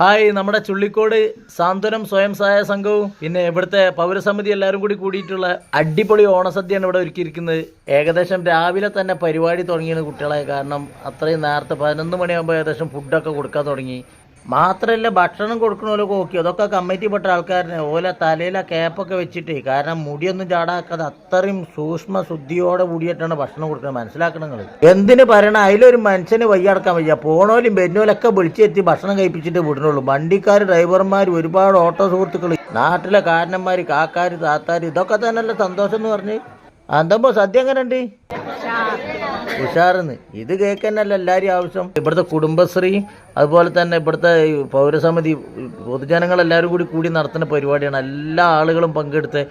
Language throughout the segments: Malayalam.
ഹായ് നമ്മുടെ ചുള്ളിക്കോട് സാന്ത്വനം സ്വയം സഹായ സംഘവും പിന്നെ ഇവിടുത്തെ പൗരസമിതി എല്ലാവരും കൂടി കൂടിയിട്ടുള്ള അടിപൊളി ഓണസദ്യയാണ് ഇവിടെ ഒരുക്കിയിരിക്കുന്നത്. ഏകദേശം രാവിലെ തന്നെ പരിപാടി തുടങ്ങിയാണ് കുട്ടികളെ. കാരണം അത്രയും നേരത്തെ പതിനൊന്ന് മണിയാകുമ്പോൾ ഏകദേശം ഫുഡൊക്കെ കൊടുക്കാൻ തുടങ്ങി. മാത്രമല്ല ഭക്ഷണം കൊടുക്കണമല്ലോ ഓക്കെ അതൊക്കെ കമ്മിറ്റിപ്പെട്ട ആൾക്കാരനെ. ഓല തലയിലെ ക്യാപ്പൊക്കെ വെച്ചിട്ട്. കാരണം മുടിയൊന്നും ചാടാക്കാതെ അത്രയും സൂക്ഷ്മ ശുദ്ധിയോടെ കൂടിയിട്ടാണ് ഭക്ഷണം കൊടുക്കുന്നത്. മനസ്സിലാക്കണം നിങ്ങൾ എന്തിന് പറയണം? അതിലൊരു മനുഷ്യന് വയ്യടക്കാൻ വയ്യ. പോണോലും ബെന്നോലൊക്കെ വിളിച്ചെത്തി ഭക്ഷണം കഴിപ്പിച്ചിട്ട് വിടണുള്ളൂ വണ്ടിക്കാർ ഡ്രൈവർമാർ ഒരുപാട് ഓട്ടോ സുഹൃത്തുക്കൾ നാട്ടിലെ കാരണന്മാർ കാക്കാർ താത്താർ ഇതൊക്കെ തന്നെയല്ലേ സന്തോഷം എന്ന് പറഞ്ഞ്. അതെന്തോ സദ്യ എങ്ങനെ ഉണ്ട് ഉഷാറെന്ന്. ഇത് കേൾക്കാനല്ല എല്ലാവരും ആവശ്യം. ഇവിടുത്തെ കുടുംബശ്രീ അതുപോലെ തന്നെ ഇവിടുത്തെ പൗരസമിതി പൊതുജനങ്ങളെല്ലാവരും കൂടി കൂടി നടത്തുന്ന പരിപാടിയാണ്. എല്ലാ ആളുകളും പങ്കെടുത്ത്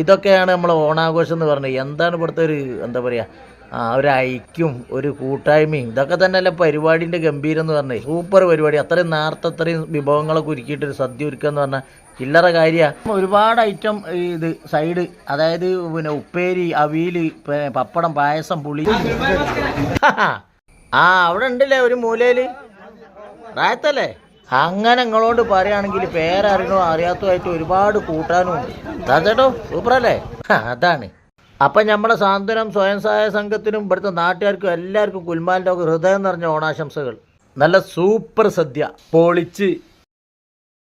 ഇതൊക്കെയാണ് നമ്മളെ ഓണാഘോഷം എന്ന് പറഞ്ഞത്. എന്താണ് ഇവിടുത്തെ ഒരു എന്താ പറയുക ആ ഒരു ഐക്യം ഒരു കൂട്ടായ്മയും ഇതൊക്കെ തന്നെയല്ലേ പരിപാടിന്റെ ഗംഭീരം എന്ന് പറഞ്ഞത് സൂപ്പർ പരിപാടി. അത്രയും നേരത്തെ അത്രയും വിഭവങ്ങളൊക്കെ ഒരുക്കിയിട്ട് ഒരു സദ്യ ഒരുക്കുക എന്ന് പറഞ്ഞാൽ ചില്ലറ കാര്യമാണ് ഒരുപാട് ഐറ്റം ഇത് സൈഡ് അതായത് പിന്നെ ഉപ്പേരി അവിയൽ പപ്പടം പായസം പുളി. ആ അവിടെ ഉണ്ടല്ലേ ഒരു മൂലയിൽ റായത്തല്ലേ അങ്ങനെ നിങ്ങളോട് പറയുകയാണെങ്കിൽ പേരറിയണോ അറിയാത്തതായിട്ട് ഒരുപാട് കൂട്ടാനും ഉണ്ട്. ചേട്ടോ സൂപ്പറല്ലേ? അതാണ്. അപ്പം നമ്മുടെ സാന്ത്വനം സ്വയം സഹായ സംഘത്തിനും ഇവിടുത്തെ നാട്ടുകാർക്കും എല്ലാവർക്കും കുൽമാലിന്റെ ഒക്കെ ഹൃദയം നിറഞ്ഞ ഓണാശംസകൾ. നല്ല സൂപ്പർ സദ്യ. പൊളിച്ച്